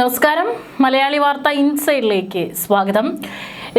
നമസ്കാരം. മലയാളി വാർത്ത ഇൻസൈഡിലേക്ക് സ്വാഗതം.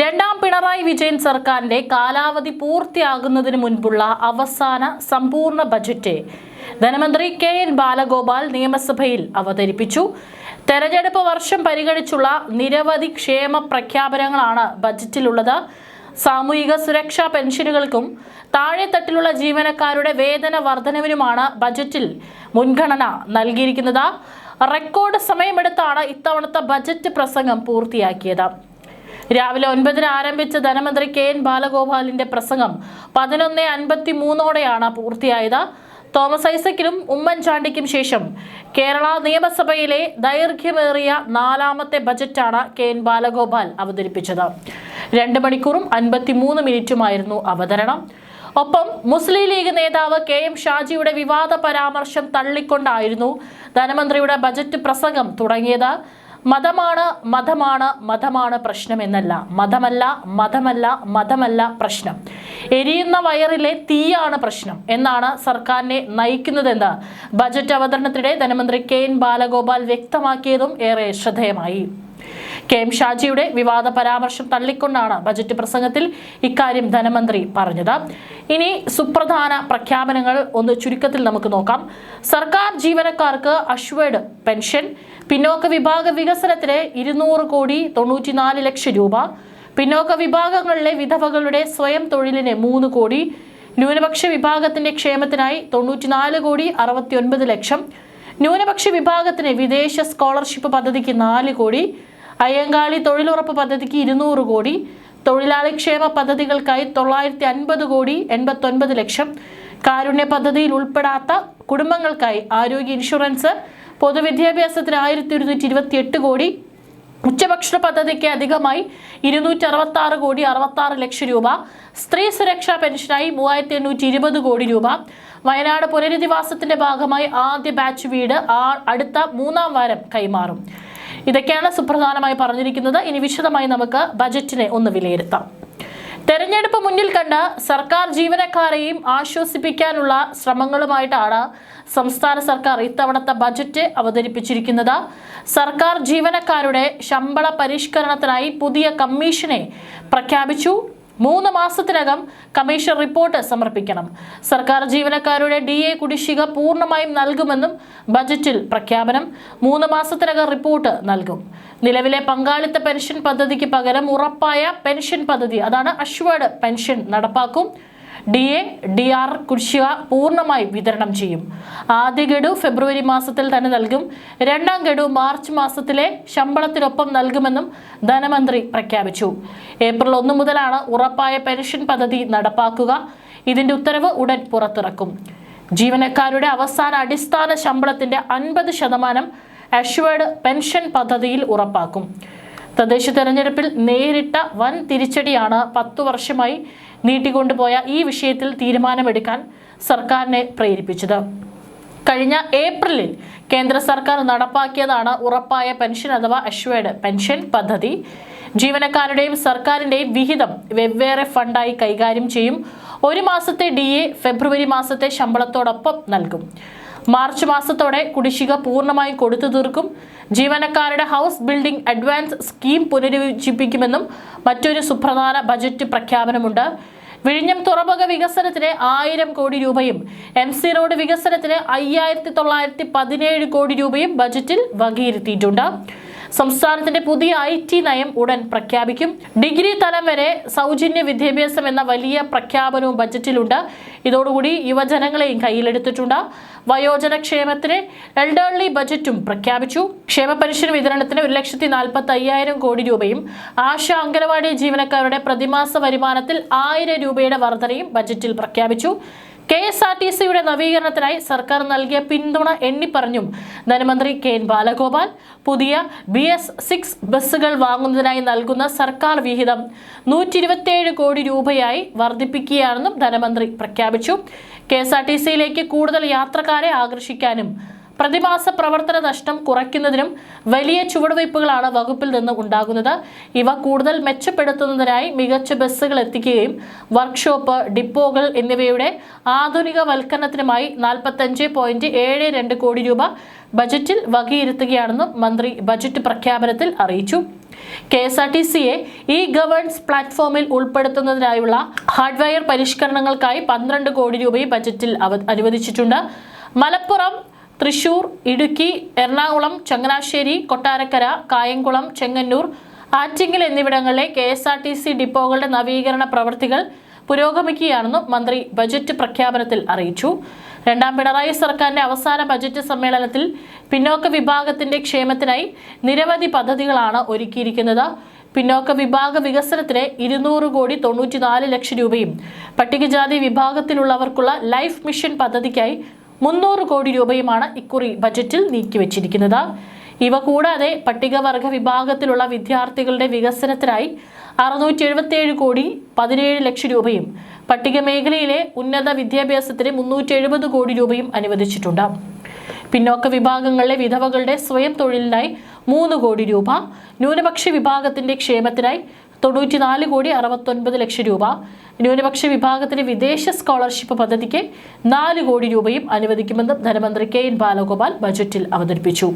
രണ്ടാം പിണറായി വിജയൻ സർക്കാരിന്റെ കാലാവധി പൂർത്തിയാകുന്നതിന് മുൻപുള്ള അവസാന സമ്പൂർണ ബജറ്റ് ധനമന്ത്രി കെ എൻ ബാലഗോപാൽ നിയമസഭയിൽ അവതരിപ്പിച്ചു. തെരഞ്ഞെടുപ്പ് വർഷം പരിഗണിച്ചുള്ള നിരവധി ക്ഷേമ പ്രഖ്യാപനങ്ങളാണ് ബജറ്റിലുള്ളത്. സാമൂഹിക സുരക്ഷാ പെൻഷനുകൾക്കും താഴെത്തട്ടിലുള്ള ജീവനക്കാരുടെ വേതന വർധനവിനുമാണ് ബജറ്റിൽ മുൻഗണന നൽകിയിരിക്കുന്നത്. റെക്കോർഡ് സമയമെടുത്താണ് ഇത്തവണത്തെ ബജറ്റ് പ്രസംഗം പൂർത്തിയാക്കിയത്. രാവിലെ ഒൻപതിന് ആരംഭിച്ച ധനമന്ത്രി കെ എൻ ബാലഗോപാലിന്റെ പ്രസംഗം പതിനൊന്ന് അൻപത്തി മൂന്നോടെയാണ് പൂർത്തിയായത്. തോമസ് ഐസക്കിനും ഉമ്മൻചാണ്ടിക്കും ശേഷം കേരള നിയമസഭയിലെ ദൈർഘ്യമേറിയ നാലാമത്തെ ബജറ്റാണ് കെ എൻ ബാലഗോപാൽ അവതരിപ്പിച്ചത്. രണ്ട് മണിക്കൂറും അൻപത്തിമൂന്ന് മിനിറ്റുമായിരുന്നു അവതരണം. ഒപ്പം മുസ്ലിം ലീഗ് നേതാവ് കെ എം ഷാജിയുടെ വിവാദ പരാമർശം തള്ളിക്കൊണ്ടായിരുന്നു ധനമന്ത്രിയുടെ ബജറ്റ് പ്രസംഗം തുടങ്ങിയത്. മതമാണ് മതമാണ് മതമാണ് പ്രശ്നമെന്നല്ല മതമല്ല മതമല്ല മതമല്ല പ്രശ്നം. എരിയുന്ന വയറിലെ തീയാണ് പ്രശ്നം എന്നാണ് സർക്കാരിനെ നയിക്കുന്നതെന്ന് ബജറ്റ് അവതരണത്തിനിടെ ധനമന്ത്രി കെ എൻ ബാലഗോപാൽ വ്യക്തമാക്കിയതും ഏറെ ശ്രദ്ധേയമായി. കെ എം ഷാജിയുടെ വിവാദ പരാമർശം തള്ളിക്കൊണ്ടാണ് ബജറ്റ് പ്രസംഗത്തിൽ ഇക്കാര്യം ധനമന്ത്രി പറഞ്ഞത്. ഇനി സുപ്രധാന പ്രഖ്യാപനങ്ങൾ ഒന്ന് ചുരുക്കത്തിൽ നമുക്ക് നോക്കാം. സർക്കാർ ജീവനക്കാർക്ക് അഷ്വേഡ് പെൻഷൻ പിന്നോക്ക വിഭാഗ വികസനത്തിന് ഇരുന്നൂറ് കോടി തൊണ്ണൂറ്റിനാല് ലക്ഷം രൂപ പിന്നോക്ക വിഭാഗങ്ങളിലെ വിധവകളുടെ സ്വയം തൊഴിലിന് മൂന്ന് കോടി ന്യൂനപക്ഷ വിഭാഗത്തിന്റെ ക്ഷേമത്തിനായി തൊണ്ണൂറ്റിനാല് കോടി അറുപത്തിയൊൻപത് ലക്ഷം ന്യൂനപക്ഷ വിഭാഗത്തിന് വിദേശ സ്കോളർഷിപ്പ് പദ്ധതിക്ക് നാല് കോടി അയ്യങ്കാളി തൊഴിലുറപ്പ് പദ്ധതിക്ക് ഇരുന്നൂറ് കോടി തൊഴിലാളി ക്ഷേമ പദ്ധതികൾക്കായി തൊള്ളായിരത്തി അൻപത് കോടി എൺപത്തൊൻപത് ലക്ഷം കാരുണ്യ പദ്ധതിയിൽ ഉൾപ്പെടാത്ത കുടുംബങ്ങൾക്കായി ആരോഗ്യ ഇൻഷുറൻസ് പൊതുവിദ്യാഭ്യാസത്തിന് ആയിരത്തി ഒരുന്നൂറ്റി ഇരുപത്തി എട്ട് കോടി ഉച്ചഭക്ഷണ പദ്ധതിക്ക് അധികമായി ഇരുന്നൂറ്റി അറുപത്തി ആറ് കോടി അറുപത്തി ആറ് ലക്ഷം രൂപ സ്ത്രീ സുരക്ഷാ പെൻഷനായി മൂവായിരത്തി എണ്ണൂറ്റി ഇരുപത് കോടി രൂപ വയനാട് പുനരധിവാസത്തിന്റെ ഭാഗമായി ആദ്യ ബാച്ച് വീട് അടുത്ത മൂന്നാം വാരം കൈമാറും. ഇതൊക്കെയാണ് സുപ്രധാനമായി പറഞ്ഞിരിക്കുന്നത്. ഇനി വിശദമായി നമുക്ക് ബജറ്റിനെ ഒന്ന് വിലയിരുത്താം. തെരഞ്ഞെടുപ്പ് മുന്നിൽ കണ്ട് സർക്കാർ ജീവനക്കാരെയും ആശ്വസിപ്പിക്കാനുള്ള ശ്രമങ്ങളുമായിട്ടാണ് സംസ്ഥാന സർക്കാർ ഇത്തവണത്തെ ബജറ്റ് അവതരിപ്പിച്ചിരിക്കുന്നത്. സർക്കാർ ജീവനക്കാരുടെ ശമ്പള പരിഷ്കരണത്തിനായി പുതിയ കമ്മീഷനെ പ്രഖ്യാപിച്ചു. മൂന്ന് മാസത്തിനകം കമ്മീഷൻ റിപ്പോർട്ട് സമർപ്പിക്കണം. സർക്കാർ ജീവനക്കാരുടെ ഡി എ കുടിശ്ശിക പൂർണമായും നൽകുമെന്നും ബജറ്റിൽ പ്രഖ്യാപനം മൂന്ന് മാസത്തിനകം റിപ്പോർട്ട് നൽകും. നിലവിലെ പങ്കാളിത്ത പെൻഷൻ പദ്ധതിക്ക് പകരം ഉറപ്പായ പെൻഷൻ പദ്ധതി അതാണ് അഷ്വേർഡ് പെൻഷൻ നടപ്പാക്കും. ഡി എ ഡി ആർ കുടിശ്ശിക പൂർണമായി വിതരണം ചെയ്യും. ആദ്യ ഗഡു ഫെബ്രുവരി മാസത്തിൽ തന്നെ നൽകും. രണ്ടാം ഗഡു മാർച്ച് മാസത്തിലെ ശമ്പളത്തിനൊപ്പം നൽകുമെന്നും ധനമന്ത്രി പ്രഖ്യാപിച്ചു. ഏപ്രിൽ ഒന്ന് മുതലാണ് ഉറപ്പായ പെൻഷൻ പദ്ധതി നടപ്പാക്കുക. ഇതിന്റെ ഉത്തരവ് ഉടൻ പുറത്തിറക്കും. ജീവനക്കാരുടെ അവസാന അടിസ്ഥാന ശമ്പളത്തിന്റെ അൻപത് ശതമാനം അഷ്വേർഡ് പെൻഷൻ പദ്ധതിയിൽ ഉറപ്പാക്കും. തദ്ദേശ തെരഞ്ഞെടുപ്പിൽ നേരിട്ട വൻ തിരിച്ചടിയാണ് പത്തു വർഷമായി നീട്ടിക്കൊണ്ടുപോയ ഈ വിഷയത്തിൽ തീരുമാനമെടുക്കാൻ സർക്കാരിനെ പ്രേരിപ്പിച്ചത്. കഴിഞ്ഞ ഏപ്രിലിൽ കേന്ദ്ര സർക്കാർ നടപ്പാക്കിയതാണ് ഉറപ്പായ പെൻഷൻ അഥവാ അഷ്വേഡ് പെൻഷൻ പദ്ധതി. ജീവനക്കാരുടെയും സർക്കാരിന്റെയും വിഹിതം വെവ്വേറെ ഫണ്ടായി കൈകാര്യം ചെയ്യും. ഒരു മാസത്തെ ഡി എ ഫെബ്രുവരി മാസത്തെ ശമ്പളത്തോടൊപ്പം നൽകും. മാർച്ച് മാസത്തോടെ കുടിശ്ശിക പൂർണമായി കൊടുത്തു തീർക്കും. ജീവനക്കാരുടെ ഹൗസ് ബിൽഡിംഗ് അഡ്വാൻസ് സ്കീം പുനരുജ്ജീവിപ്പിക്കുമെന്നും മറ്റൊരു സുപ്രധാന ബജറ്റ് പ്രഖ്യാപനമുണ്ട്. വിഴിഞ്ഞം തുറമുഖ വികസനത്തിന് ആയിരം കോടി രൂപയും എം സി റോഡ് വികസനത്തിന് അയ്യായിരത്തി തൊള്ളായിരത്തി പതിനേഴ് കോടി രൂപയും ബജറ്റിൽ വകയിരുത്തിയിട്ടുണ്ട്. സംസ്ഥാനത്തിന്റെ പുതിയ ഐ ടി നയം ഉടൻ പ്രഖ്യാപിക്കും. ഡിഗ്രി തലം വരെ സൗജന്യ വിദ്യാഭ്യാസം എന്ന വലിയ പ്രഖ്യാപനവും ബജറ്റിലുണ്ട്. ഇതോടുകൂടി യുവജനങ്ങളെയും കയ്യിലെടുത്തിട്ടുണ്ട്. വയോജന ക്ഷേമത്തിന് എൽഡർലി ബജറ്റും പ്രഖ്യാപിച്ചു. ക്ഷേമ പെൻഷൻ വിതരണത്തിന് ഒരു ലക്ഷത്തി നാൽപ്പത്തി അയ്യായിരം കോടി രൂപയും ആശ അംഗനവാടി ജീവനക്കാരുടെ പ്രതിമാസ വരുമാനത്തിൽ ആയിരം രൂപയുടെ വർധനയും ബജറ്റിൽ പ്രഖ്യാപിച്ചു. കെ എസ് ആർ ടി സിയുടെ നവീകരണത്തിനായി സർക്കാർ നൽകിയ പിന്തുണ എണ്ണിപ്പറഞ്ഞും ധനമന്ത്രി കെ എൻ ബാലഗോപാൽ പുതിയ ബി എസ് സിക്സ് ബസ്സുകൾ വാങ്ങുന്നതിനായി നൽകുന്ന സർക്കാർ വിഹിതം നൂറ്റി ഇരുപത്തിയേഴ് കോടി രൂപയായി വർദ്ധിപ്പിക്കുകയാണെന്നും ധനമന്ത്രി പ്രഖ്യാപിച്ചു. കെ എസ് ആർ ടി സിയിലേക്ക് കൂടുതൽ യാത്രക്കാരെ ആകർഷിക്കാനും പ്രതിമാസ പ്രവർത്തന നഷ്ടം കുറയ്ക്കുന്നതിനും വലിയ ചുവടുവയ്പ്പുകളാണ് വകുപ്പിൽ നിന്ന് ഉണ്ടാകുന്നത്. ഇവ കൂടുതൽ മെച്ചപ്പെടുത്തുന്നതിനായി മികച്ച ബസ്സുകൾ എത്തിക്കുകയും വർക്ക്ഷോപ്പ് ഡിപ്പോകൾ എന്നിവയുടെ ആധുനികവൽക്കരണത്തിനുമായി നാൽപ്പത്തഞ്ച് പോയിന്റ് ഏഴ് രണ്ട് കോടി രൂപ ബജറ്റിൽ വകയിരുത്തുകയാണെന്നും മന്ത്രി ബജറ്റ് പ്രഖ്യാപനത്തിൽ അറിയിച്ചു. കെ എസ് ആർ ടി സിയെ ഇ ഗവേൺസ് പ്ലാറ്റ്ഫോമിൽ ഉൾപ്പെടുത്തുന്നതിനായുള്ള ഹാർഡ്വെയർ പരിഷ്കരണങ്ങൾക്കായി പന്ത്രണ്ട് കോടി രൂപയും ബജറ്റിൽ അനുവദിച്ചിട്ടുണ്ട്. മലപ്പുറം തൃശൂർ ഇടുക്കി എറണാകുളം ചങ്ങനാശ്ശേരി കൊട്ടാരക്കര കായംകുളം ചെങ്ങന്നൂർ ആറ്റിങ്ങൽ എന്നിവിടങ്ങളിലെ K S R T C ഡിപ്പോകളുടെ നവീകരണ പ്രവൃത്തികൾ പുരോഗമിക്കുകയാണെന്നും മന്ത്രി ബജറ്റ് പ്രഖ്യാപനത്തിൽ അറിയിച്ചു. രണ്ടാം പിണറായി സർക്കാരിന്റെ അവസാന ബജറ്റ് സമ്മേളനത്തിൽ പിന്നോക്ക വിഭാഗത്തിന്റെ ക്ഷേമത്തിനായി നിരവധി പദ്ധതികളാണ് ഒരുക്കിയിരിക്കുന്നത്. പിന്നോക്ക വിഭാഗ വികസനത്തിന് ഇരുന്നൂറ് കോടി തൊണ്ണൂറ്റിനാല് ലക്ഷം രൂപയും പട്ടികജാതി വിഭാഗത്തിലുള്ളവർക്കുള്ള ലൈഫ് മിഷൻ പദ്ധതിക്കായി മുന്നൂറ് കോടി രൂപയുമാണ് ഇക്കുറി ബജറ്റിൽ നീക്കിവച്ചിരിക്കുന്നത് ഇവ കൂടാതെ പട്ടികവർഗ വിഭാഗത്തിലുള്ള വിദ്യാർത്ഥികളുടെ വികസനത്തിനായി അറുന്നൂറ്റി എഴുപത്തിയേഴ് കോടി പതിനേഴ് ലക്ഷം രൂപയും പട്ടിക മേഖലയിലെ ഉന്നത വിദ്യാഭ്യാസത്തിന് മുന്നൂറ്റി എഴുപത് കോടി രൂപയും അനുവദിച്ചിട്ടുണ്ട്. പിന്നോക്ക വിഭാഗങ്ങളിലെ വിധവകളുടെ സ്വയം തൊഴിലിനായി മൂന്ന് കോടി രൂപ ന്യൂനപക്ഷ വിഭാഗത്തിന്റെ ക്ഷേമത്തിനായി തൊണ്ണൂറ്റിനാല് കോടി അറുപത്തൊൻപത് ലക്ഷം രൂപ. ന്യൂനപക്ഷ വിഭാഗത്തിന് വിദേശ സ്കോളർഷിപ്പ് പദ്ധതിക്ക് നാല് കോടി രൂപയും അനുവദിക്കുമെന്നും ധനമന്ത്രി കെ എൻ ബാലഗോപാൽ ബജറ്റിൽ അവതരിപ്പിച്ചു.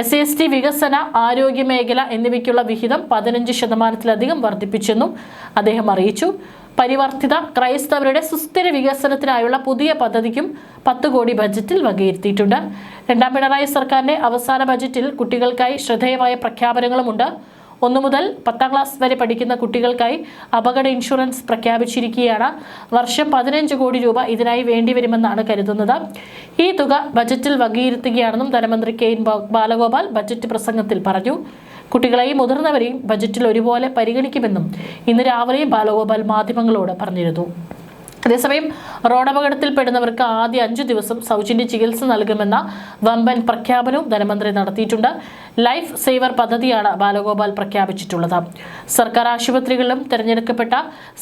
എസ് എസ് ടി വികസന ആരോഗ്യ മേഖല എന്നിവയ്ക്കുള്ള വിഹിതം പതിനഞ്ച് ശതമാനത്തിലധികം വർദ്ധിപ്പിച്ചെന്നും അദ്ദേഹം അറിയിച്ചു. പരിവർത്തിത ക്രൈസ്തവരുടെ സുസ്ഥിര വികസനത്തിനായുള്ള പുതിയ പദ്ധതിക്കും പത്ത് കോടി ബജറ്റിൽ വകയിരുത്തിയിട്ടുണ്ട്. രണ്ടാം പിണറായി സർക്കാരിന്റെ അവസാന ബജറ്റിൽ കുട്ടികൾക്കായി ശ്രദ്ധേയമായ പ്രഖ്യാപനങ്ങളുമുണ്ട്. ഒന്നു മുതൽ പത്താം ക്ലാസ് വരെ പഠിക്കുന്ന കുട്ടികൾക്കായി അപകട ഇൻഷുറൻസ് പ്രഖ്യാപിച്ചിരിക്കുകയാണ്. വർഷം പതിനഞ്ച് കോടി രൂപ ഇതിനായി വേണ്ടിവരുമെന്നാണ് കരുതുന്നത്. ഈ തുക ബജറ്റിൽ വകയിരുത്തുകയാണെന്നും ധനമന്ത്രി കെ എൻ ബാലഗോപാൽ ബജറ്റ് പ്രസംഗത്തിൽ പറഞ്ഞു. കുട്ടികളെയും മുതിർന്നവരെയും ബജറ്റിൽ ഒരുപോലെ പരിഗണിക്കുമെന്നും ഇന്ന് രാവിലെയും ബാലഗോപാൽ മാധ്യമങ്ങളോട് പറഞ്ഞിരുന്നു. അതേസമയം റോഡപകടത്തിൽപ്പെടുന്നവർക്ക് ആദ്യ അഞ്ചു ദിവസം സൗജന്യ ചികിത്സ നൽകുമെന്ന വമ്പൻ പ്രഖ്യാപനവും ധനമന്ത്രി നടത്തിയിട്ടുണ്ട്. ലൈഫ് സേവർ പദ്ധതിയാണ് ബാലഗോപാൽ പ്രഖ്യാപിച്ചിട്ടുള്ളത്. സർക്കാർ ആശുപത്രികളിലും തിരഞ്ഞെടുക്കപ്പെട്ട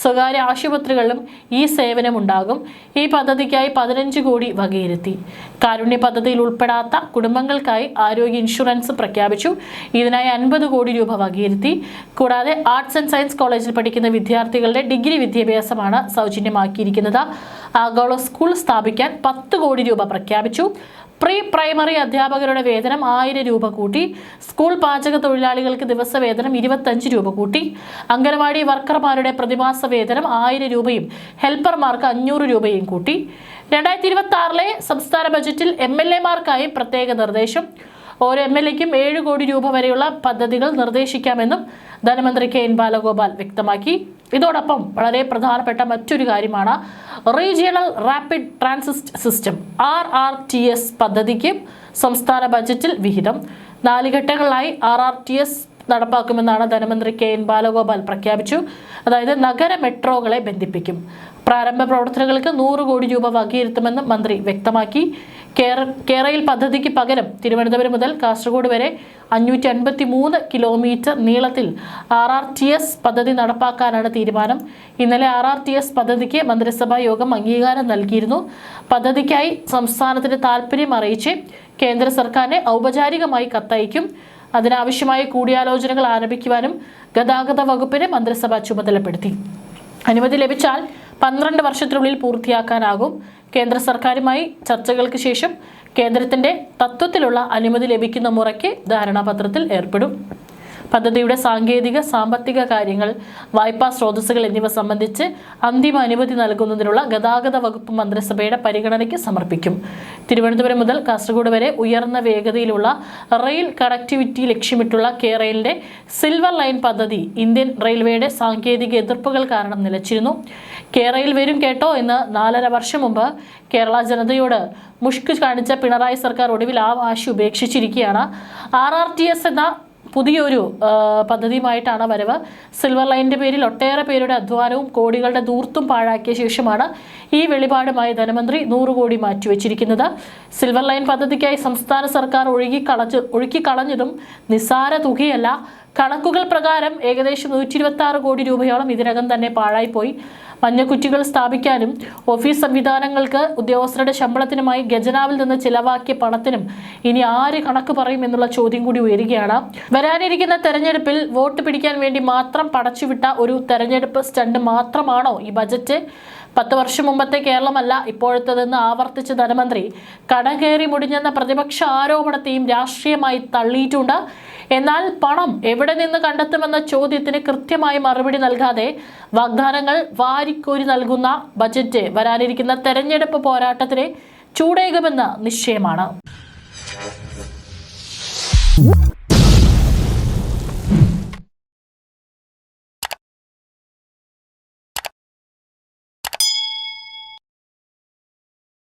സ്വകാര്യ ആശുപത്രികളിലും ഈ സേവനമുണ്ടാകും. ഈ പദ്ധതിക്കായി പതിനഞ്ച് കോടി വകയിരുത്തി. കാരുണ്യ പദ്ധതിയിൽ ഉൾപ്പെടാത്ത കുടുംബങ്ങൾക്കായി ആരോഗ്യ ഇൻഷുറൻസ് പ്രഖ്യാപിച്ചു. ഇതിനായി അൻപത് കോടി രൂപ വകയിരുത്തി. കൂടാതെ ആർട്സ് ആൻഡ് സയൻസ് കോളേജിൽ പഠിക്കുന്ന വിദ്യാർത്ഥികളുടെ ഡിഗ്രി വിദ്യാഭ്യാസമാണ് സൗജന്യമാക്കിയിരിക്കുന്നത്. ആഗോള സ്കൂൾ സ്ഥാപിക്കാൻ പത്ത് കോടി രൂപ പ്രഖ്യാപിച്ചു. പ്രീ പ്രൈമറി അധ്യാപകരുടെ വേതനം ആയിരം രൂപ കൂട്ടി സ്കൂൾ പാചക തൊഴിലാളികൾക്ക് ദിവസ ദിവസവേതനം ഇരുപത്തഞ്ച് രൂപ കൂട്ടി അംഗനവാടി വർക്കർമാരുടെ പ്രതിമാസ വേതനം ആയിരം രൂപയും ഹെൽപ്പർമാർക്ക് അഞ്ഞൂറ് രൂപയും കൂട്ടി. രണ്ടായിരത്തി ഇരുപത്തി ആറിലെ സംസ്ഥാന ബജറ്റിൽ എം എൽ എമാർക്കായി പ്രത്യേക നിർദ്ദേശം. ഓരോ എം എൽ എക്കും ഏഴ് കോടി രൂപ വരെയുള്ള പദ്ധതികൾ നിർദ്ദേശിക്കാമെന്നും ധനമന്ത്രി കെ എൻ ബാലഗോപാൽ വ്യക്തമാക്കി. ഇതോടൊപ്പം വളരെ പ്രധാനപ്പെട്ട മറ്റൊരു കാര്യമാണ് regional rapid transit system R R T S പദ്ധതിക്ക് സംസ്ഥാന ബജറ്റിൽ വിഹിതം. നാല് ഘട്ടങ്ങളിലായി ആർ ആർ ടി എസ് നടപ്പാക്കുമെന്നാണ് ധനമന്ത്രി കെ എൻ ബാലഗോപാൽ പ്രഖ്യാപിച്ചു. അതായത് നഗര മെട്രോകളെ ബന്ധിപ്പിക്കും. പ്രാരംഭ പ്രവർത്തനങ്ങൾക്ക് നൂറ് കോടി രൂപ വകയിരുത്തുമെന്നും മന്ത്രി വ്യക്തമാക്കി. കേര കേരയിൽ പദ്ധതിക്ക് പകരം തിരുവനന്തപുരം മുതൽ കാസർഗോഡ് വരെ അഞ്ഞൂറ്റി അൻപത്തി മൂന്ന് കിലോമീറ്റർ നീളത്തിൽ ആർ ആർ ടി എസ് പദ്ധതി നടപ്പാക്കാനാണ് തീരുമാനം. ഇന്നലെ ആർ ആർ ടി എസ് പദ്ധതിക്ക് മന്ത്രിസഭാ യോഗം അംഗീകാരം നൽകിയിരുന്നു. പദ്ധതിക്കായി സംസ്ഥാനത്തിന് താൽപ്പര്യം അറിയിച്ച് കേന്ദ്ര സർക്കാരിനെ ഔപചാരികമായി കത്തയക്കും. അതിനാവശ്യമായ കൂടിയാലോചനകൾ ആരംഭിക്കുവാനും ഗതാഗത വകുപ്പിന് മന്ത്രിസഭ ചുമതലപ്പെടുത്തി. അനുമതി ലഭിച്ചാൽ പന്ത്രണ്ട് വർഷത്തിനുള്ളിൽ പൂർത്തിയാക്കാനാകും. കേന്ദ്ര സർക്കാരുമായി ചർച്ചകൾക്ക് ശേഷം കേന്ദ്രത്തിന്റെ തത്വത്തിലുള്ള അനുമതി ലഭിക്കുന്ന മുറയ്ക്ക് ധാരണാപത്രത്തിൽ ഏർപ്പെടും. പദ്ധതിയുടെ സാങ്കേതിക സാമ്പത്തിക കാര്യങ്ങൾ വായ്പാ സ്രോതസ്സുകൾ എന്നിവ സംബന്ധിച്ച് അന്തിമ അനുമതി നൽകുന്നതിനുള്ള ഗതാഗത വകുപ്പ് മന്ത്രിസഭയുടെ പരിഗണനയ്ക്ക് സമർപ്പിക്കും. തിരുവനന്തപുരം മുതൽ കാസർഗോഡ് വരെ ഉയർന്ന വേഗതയിലുള്ള റെയിൽ കണക്ടിവിറ്റി ലക്ഷ്യമിട്ടുള്ള കേരളിന്റെ സിൽവർ ലൈൻ പദ്ധതി ഇന്ത്യൻ റെയിൽവേയുടെ സാങ്കേതിക എതിർപ്പുകൾ കാരണം നിലച്ചിരുന്നു. കേരളയിൽ വരും കേട്ടോ എന്ന് നാലര വർഷം മുമ്പ് കേരള ജനതയോട് മുഷ്ക് കാണിച്ച പിണറായി സർക്കാർ ഒടുവിൽ ആ വാശി ഉപേക്ഷിച്ചിരിക്കുകയാണ്. ആർ ആർ ടി എസ് എന്ന പുതിയൊരു പദ്ധതിയുമായിട്ടാണ് വരവ്. സിൽവർ ലൈനിന്റെ പേരിൽ ഒട്ടേറെ പേരുടെ അധ്വാനവും കോടികളുടെ ദൂർത്തും പാഴാക്കിയ ശേഷമാണ് ഈ വെളിപാടുമായി ധനമന്ത്രി നൂറ് കോടി മാറ്റിവെച്ചിരിക്കുന്നത്. സിൽവർ ലൈൻ പദ്ധതിക്കായി സംസ്ഥാന സർക്കാർ ഒഴുകി കളഞ്ഞു ഒഴുക്കിക്കളഞ്ഞതും നിസ്സാര തുകയല്ല. കണക്കുകൾ പ്രകാരം ഏകദേശം നൂറ്റി കോടി രൂപയോളം ഇതിനകം തന്നെ പാഴായിപ്പോയി. മഞ്ഞക്കുറ്റികൾ സ്ഥാപിക്കാനും ഓഫീസ് സംവിധാനങ്ങൾക്ക് ഉദ്യോഗസ്ഥരുടെ ശമ്പളത്തിനുമായി ഖജനാവിൽ നിന്ന് ചിലവാക്കിയ പണത്തിനും ഇനി ആര് കണക്ക് പറയും എന്നുള്ള ചോദ്യം കൂടി ഉയരുകയാണ്. വരാനിരിക്കുന്ന തെരഞ്ഞെടുപ്പിൽ വോട്ട് പിടിക്കാൻ വേണ്ടി മാത്രം പടച്ചുവിട്ട ഒരു തെരഞ്ഞെടുപ്പ് സ്റ്റണ്ട് മാത്രമാണോ ഈ ബജറ്റ്? പത്ത് വർഷം മുമ്പത്തെ കേരളമല്ല ഇപ്പോഴത്തേതെന്ന് ആവർത്തിച്ച ധനമന്ത്രി. കടകേറി മുടിഞ്ഞെന്ന പ്രതിപക്ഷ ആരോപണത്തെയും രാഷ്ട്രീയമായി തള്ളിയിട്ടുണ്ട്. എന്നാൽ പണം എവിടെ നിന്ന് കണ്ടെത്തുമെന്ന ചോദ്യത്തിന് കൃത്യമായി മറുപടി നൽകാതെ വാഗ്ദാനങ്ങൾ വാരിക്കോരി നൽകുന്ന ബജറ്റ് വരാനിരിക്കുന്ന തെരഞ്ഞെടുപ്പ് പോരാട്ടത്തിന് ചൂടേകുമെന്ന് നിശ്ചയമാണ്.